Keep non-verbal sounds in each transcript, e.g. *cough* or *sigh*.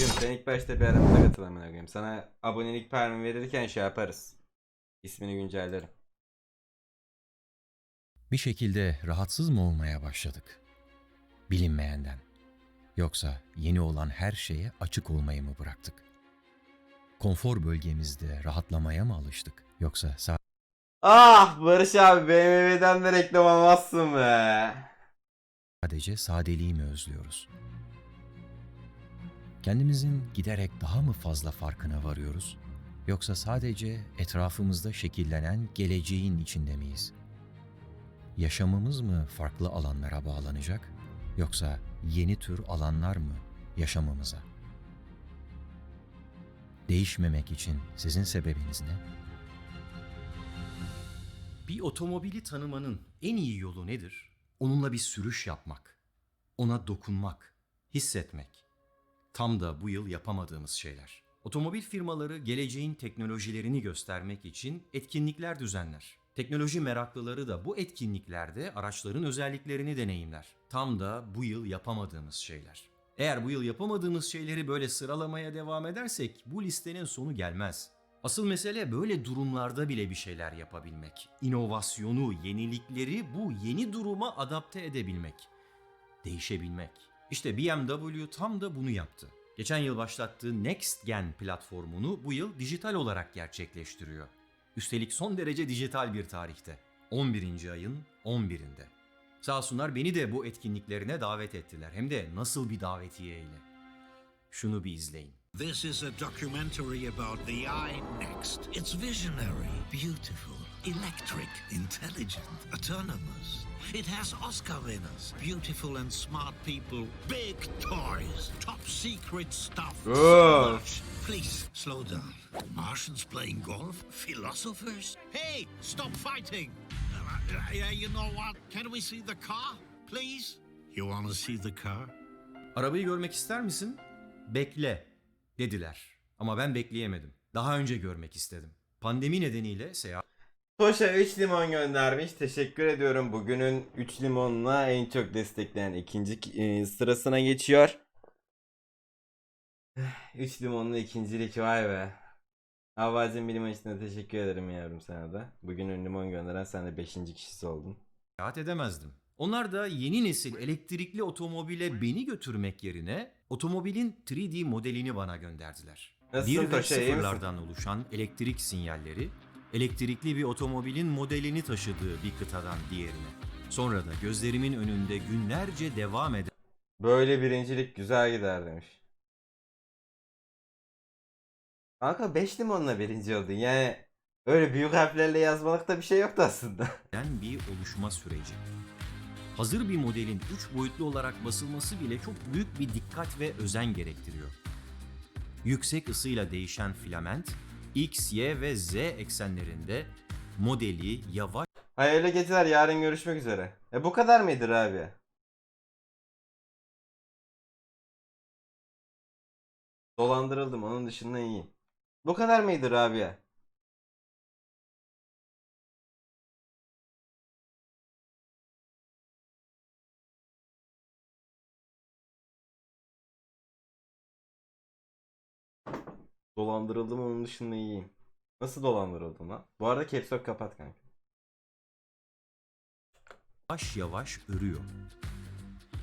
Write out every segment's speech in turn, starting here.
Begüm sen ilk başta bir aramıza katıl amına koyayım. Sana abonelik permi verirken şey yaparız. İsmini güncellerim. Bir şekilde rahatsız mı olmaya başladık? Bilinmeyenden. Yoksa yeni olan her şeye açık olmayı mı bıraktık? Konfor bölgemizde rahatlamaya mı alıştık? Yoksa Ah Barış abi BMW'den de reklam almazsın be. sadece sadeliği mi özlüyoruz? Kendimizin giderek daha mı fazla farkına varıyoruz? Yoksa sadece etrafımızda şekillenen geleceğin içinde miyiz? Yaşamımız mı farklı alanlara bağlanacak? Yoksa yeni tür alanlar mı yaşamamıza? Değişmemek için sizin sebebiniz ne? Bir otomobili tanımanın en iyi yolu nedir? Onunla bir sürüş yapmak, ona dokunmak, hissetmek. Tam da bu yıl yapamadığımız şeyler. Otomobil firmaları geleceğin teknolojilerini göstermek için etkinlikler düzenler. Teknoloji meraklıları da bu etkinliklerde araçların özelliklerini deneyimler. Tam da bu yıl yapamadığımız şeyler. Eğer bu yıl yapamadığımız şeyleri böyle sıralamaya devam edersek bu listenin sonu gelmez. Asıl mesele böyle durumlarda bile bir şeyler yapabilmek. İnovasyonu, yenilikleri bu yeni duruma adapte edebilmek. Değişebilmek. İşte BMW tam da bunu yaptı. Geçen yıl başlattığı Next Gen platformunu bu yıl dijital olarak gerçekleştiriyor. Üstelik son derece dijital bir tarihte. 11. ayın 11'inde. Sağ olsunlar beni de bu etkinliklerine davet ettiler. Hem de nasıl bir davetiyeyle. Şunu bir izleyin. This is a documentary about the iNext. It's visionary, beautiful, electric, intelligent, autonomous. It has Oscar winners, beautiful and smart people, big toys, top secret stuff. Much. Please slow down. Martians playing golf? Philosophers? Hey, stop fighting! Uh, uh, you know what? Can we see the car, please? You want to see the car? Arabayı görmek ister misin? Bekle dediler. Ama ben bekleyemedim. Daha önce görmek istedim. Pandemi nedeniyle seyahat Toşa 3 limon göndermiş. Teşekkür ediyorum. Bugünün 3 limonla en çok destekleyen ikinci e, sırasına geçiyor. *sighs* 3 limonlu ikincilik vay be. Havacım bir limon için de teşekkür ederim yavrum sana da. Bugünün limon gönderen sen de 5. kişisi oldun. edemezdim. Onlar da yeni nesil elektrikli otomobile beni götürmek yerine otomobilin 3D modelini bana gönderdiler. Nasılsın Bir ve Toşa, iyi misin? sıfırlardan oluşan elektrik sinyalleri, elektrikli bir otomobilin modelini taşıdığı bir kıtadan diğerine. Sonra da gözlerimin önünde günlerce devam eden Böyle birincilik güzel gider demiş. Kanka 5 limonla birinci oldun. Yani öyle büyük harflerle yazmalıkta bir şey yoktu aslında. *laughs* bir oluşma süreci. Hazır bir modelin 3 boyutlu olarak basılması bile çok büyük bir dikkat ve özen gerektiriyor. Yüksek ısıyla değişen filament, X, Y ve Z eksenlerinde modeli yavaş Hayırlı geceler. Yarın görüşmek üzere. E bu kadar mıydır abi? Dolandırıldım. Onun dışında iyiyim. Bu kadar mıydır abi? Dolandırıldım onun dışında iyiyim. Nasıl dolandırıldım lan? Bu arada caps kapat kanka. yavaş yavaş örüyor.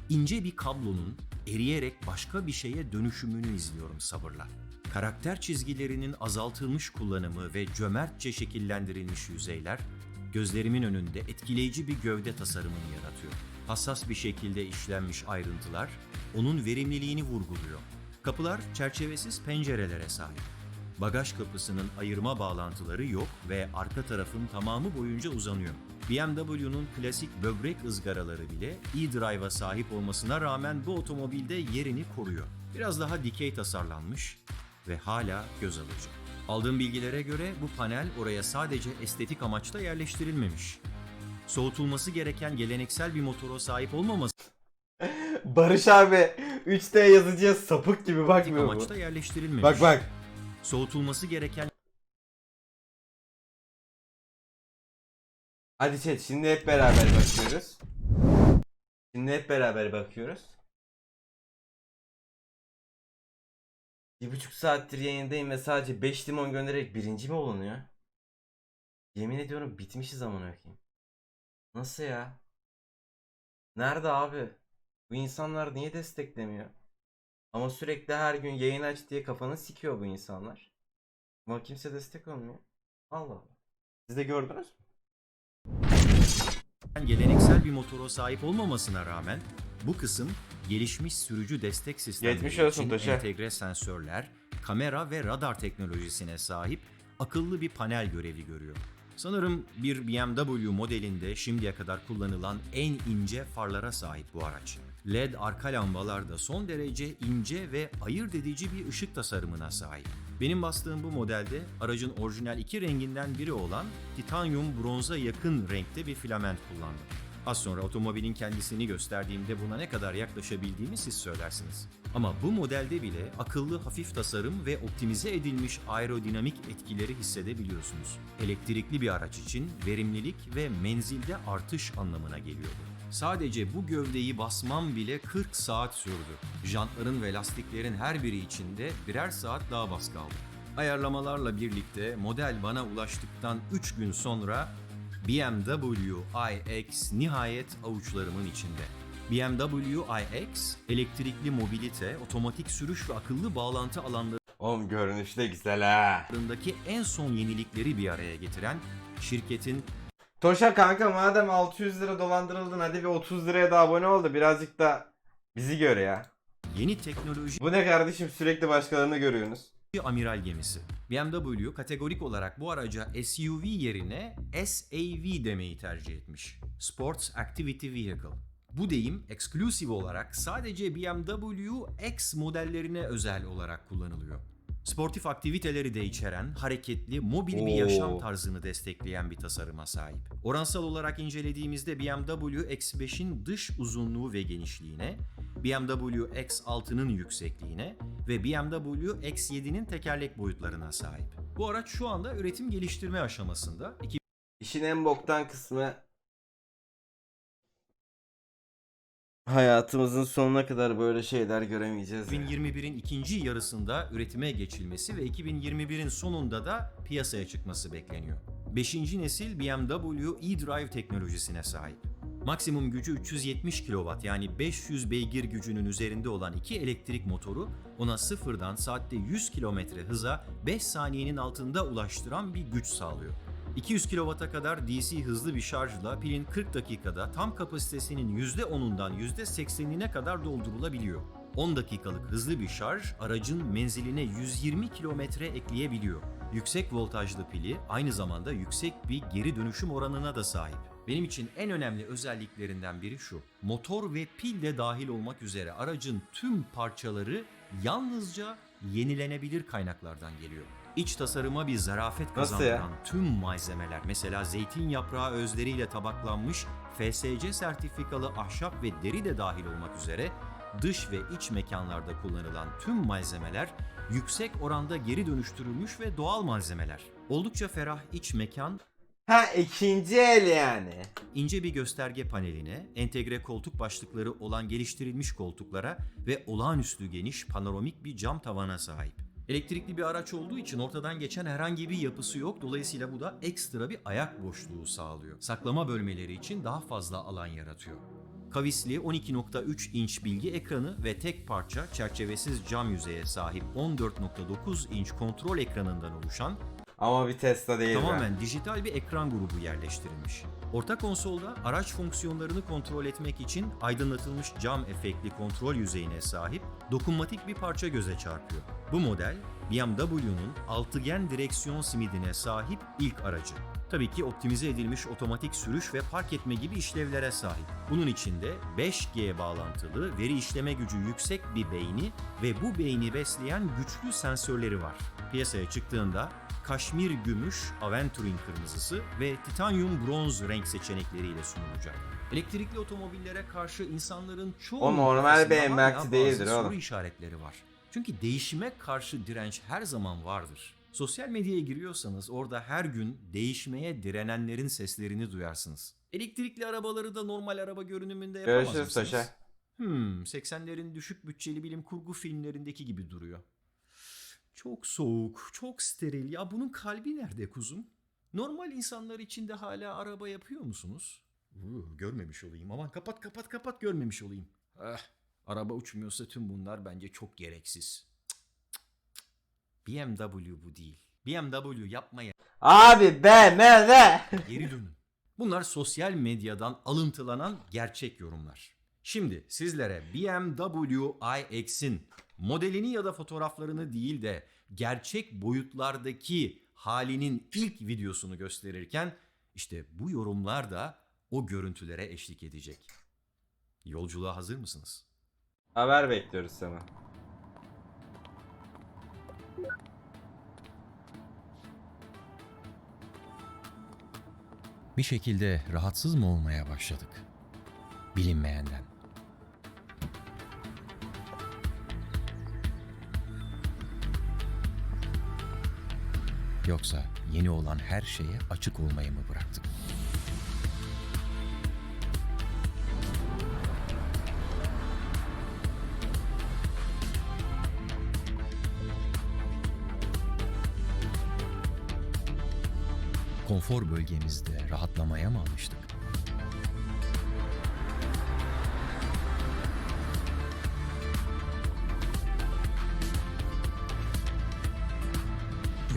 İnce bir kablonun eriyerek başka bir şeye dönüşümünü izliyorum sabırla. Karakter çizgilerinin azaltılmış kullanımı ve cömertçe şekillendirilmiş yüzeyler gözlerimin önünde etkileyici bir gövde tasarımını yaratıyor. Hassas bir şekilde işlenmiş ayrıntılar onun verimliliğini vurguluyor. Kapılar çerçevesiz pencerelere sahip. Bagaj kapısının ayırma bağlantıları yok ve arka tarafın tamamı boyunca uzanıyor. BMW'nun klasik böbrek ızgaraları bile e-drive'a sahip olmasına rağmen bu otomobilde yerini koruyor. Biraz daha dikey tasarlanmış ve hala göz alıcı. Aldığım bilgilere göre bu panel oraya sadece estetik amaçla yerleştirilmemiş. Soğutulması gereken geleneksel bir motora sahip olmaması Barış abi 3D yazıcıya sapık gibi bakmıyor bu. amaçla yerleştirilmemiş. Bak bak. Soğutulması gereken Hadi chat şimdi hep beraber bakıyoruz. Şimdi hep beraber bakıyoruz. Bir buçuk saattir yayındayım ve sadece 5 limon göndererek birinci mi olunuyor? Yemin ediyorum bitmişiz amına koyayım. Nasıl ya? Nerede abi? Bu insanlar niye desteklemiyor? Ama sürekli her gün yayın aç diye kafanı sikiyor bu insanlar. Ama kimse destek olmuyor. Allah Allah. Siz de gördünüz mü? geleneksel bir motora sahip olmamasına rağmen bu kısım gelişmiş sürücü destek sistemleri Geçmiş olsun için Taşa. entegre sensörler, kamera ve radar teknolojisine sahip akıllı bir panel görevi görüyor. Sanırım bir BMW modelinde şimdiye kadar kullanılan en ince farlara sahip bu araç. LED arka lambalar da son derece ince ve ayırt edici bir ışık tasarımına sahip. Benim bastığım bu modelde aracın orijinal iki renginden biri olan titanyum bronza yakın renkte bir filament kullandım. Az sonra otomobilin kendisini gösterdiğimde buna ne kadar yaklaşabildiğimi siz söylersiniz. Ama bu modelde bile akıllı hafif tasarım ve optimize edilmiş aerodinamik etkileri hissedebiliyorsunuz. Elektrikli bir araç için verimlilik ve menzilde artış anlamına geliyor bu. Sadece bu gövdeyi basmam bile 40 saat sürdü. Jantların ve lastiklerin her biri içinde birer saat daha bas kaldı. Ayarlamalarla birlikte model bana ulaştıktan 3 gün sonra BMW iX nihayet avuçlarımın içinde. BMW iX, elektrikli mobilite, otomatik sürüş ve akıllı bağlantı Oğlum görünüşü de güzel ha. alanlarındaki en son yenilikleri bir araya getiren şirketin Toşa kanka madem 600 lira dolandırıldın hadi bir 30 liraya da abone ol da birazcık da bizi gör ya. yeni teknoloji Bu ne kardeşim sürekli başkalarını görüyorsunuz. Amiral gemisi. BMW kategorik olarak bu araca SUV yerine SAV demeyi tercih etmiş. Sports Activity Vehicle. Bu deyim eksklusif olarak sadece BMW X modellerine özel olarak kullanılıyor. Sportif aktiviteleri de içeren, hareketli, mobil bir yaşam tarzını destekleyen bir tasarıma sahip. Oransal olarak incelediğimizde BMW X5'in dış uzunluğu ve genişliğine, BMW X6'nın yüksekliğine ve BMW X7'nin tekerlek boyutlarına sahip. Bu araç şu anda üretim geliştirme aşamasında. İşin en boktan kısmı hayatımızın sonuna kadar böyle şeyler göremeyeceğiz. ya. 2021'in ikinci yarısında üretime geçilmesi ve 2021'in sonunda da piyasaya çıkması bekleniyor. 5. nesil BMW e-Drive teknolojisine sahip. Maksimum gücü 370 kW yani 500 beygir gücünün üzerinde olan iki elektrik motoru ona sıfırdan saatte 100 km hıza 5 saniyenin altında ulaştıran bir güç sağlıyor. 200 kW'a kadar DC hızlı bir şarjla pilin 40 dakikada tam kapasitesinin %10'undan %80'ine kadar doldurulabiliyor. 10 dakikalık hızlı bir şarj aracın menziline 120 kilometre ekleyebiliyor. Yüksek voltajlı pili aynı zamanda yüksek bir geri dönüşüm oranına da sahip. Benim için en önemli özelliklerinden biri şu. Motor ve pil de dahil olmak üzere aracın tüm parçaları yalnızca yenilenebilir kaynaklardan geliyor. İç tasarıma bir zarafet kazandıran tüm malzemeler mesela zeytin yaprağı özleriyle tabaklanmış FSC sertifikalı ahşap ve deri de dahil olmak üzere dış ve iç mekanlarda kullanılan tüm malzemeler yüksek oranda geri dönüştürülmüş ve doğal malzemeler. Oldukça ferah iç mekan Ha ikinci el yani. ince bir gösterge paneline, entegre koltuk başlıkları olan geliştirilmiş koltuklara ve olağanüstü geniş panoramik bir cam tavana sahip. Elektrikli bir araç olduğu için ortadan geçen herhangi bir yapısı yok. Dolayısıyla bu da ekstra bir ayak boşluğu sağlıyor. Saklama bölmeleri için daha fazla alan yaratıyor. Kavisli 12.3 inç bilgi ekranı ve tek parça çerçevesiz cam yüzeye sahip 14.9 inç kontrol ekranından oluşan Ama bir Tesla değil. Tamamen dijital bir ekran grubu yerleştirilmiş. Orta konsolda araç fonksiyonlarını kontrol etmek için aydınlatılmış cam efektli kontrol yüzeyine sahip dokunmatik bir parça göze çarpıyor. Bu model BMW'nun altıgen direksiyon simidine sahip ilk aracı. Tabii ki optimize edilmiş otomatik sürüş ve park etme gibi işlevlere sahip. Bunun içinde 5G bağlantılı, veri işleme gücü yüksek bir beyni ve bu beyni besleyen güçlü sensörleri var. Piyasaya çıktığında kaşmir gümüş, aventurin kırmızısı ve titanyum bronz renk seçenekleriyle sunulacak. Elektrikli otomobillere karşı insanların çoğu O normal emlakçı değildir bazı soru oğlum. işaretleri var. Çünkü değişime karşı direnç her zaman vardır. Sosyal medyaya giriyorsanız orada her gün değişmeye direnenlerin seslerini duyarsınız. Elektrikli arabaları da normal araba görünümünde yapamaz Görüşürüz? Taşa. Hmm, 80'lerin düşük bütçeli bilim kurgu filmlerindeki gibi duruyor. Çok soğuk, çok steril. Ya bunun kalbi nerede kuzum? Normal insanlar için de hala araba yapıyor musunuz? Uu, görmemiş olayım. Aman kapat kapat kapat görmemiş olayım. Eh, araba uçmuyorsa tüm bunlar bence çok gereksiz. Cık, cık, cık. BMW bu değil. BMW yapmaya Abi BMW. geri dönün. Bunlar sosyal medyadan alıntılanan gerçek yorumlar. Şimdi sizlere BMW iX'in modelini ya da fotoğraflarını değil de gerçek boyutlardaki halinin ilk videosunu gösterirken işte bu yorumlar da o görüntülere eşlik edecek. Yolculuğa hazır mısınız? Haber bekliyoruz sana. Bir şekilde rahatsız mı olmaya başladık? Bilinmeyenden. Yoksa yeni olan her şeye açık olmayı mı bıraktık? Konfor bölgemizde rahatlamaya mı alıştık?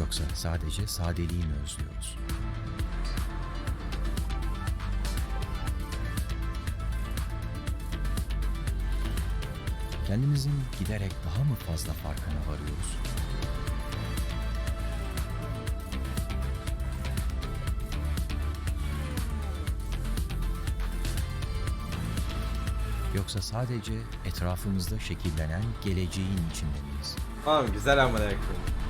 Yoksa sadece sadeliği mi özlüyoruz? Kendimizin giderek daha mı fazla farkına varıyoruz? Yoksa sadece etrafımızda şekillenen geleceğin içinde miyiz? Oğlum güzel ama koyayım.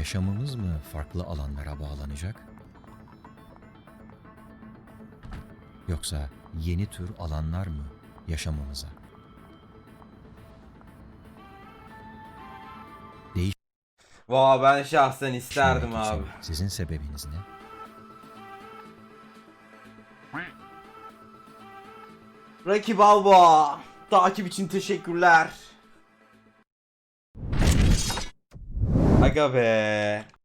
Yaşamımız mı farklı alanlara bağlanacak? Yoksa yeni tür alanlar mı yaşamamıza? Vay ben şahsen isterdim Değiştirmek abi. Sizin sebebiniz ne? Rocky Balboa. Takip için teşekkürler. Aga be.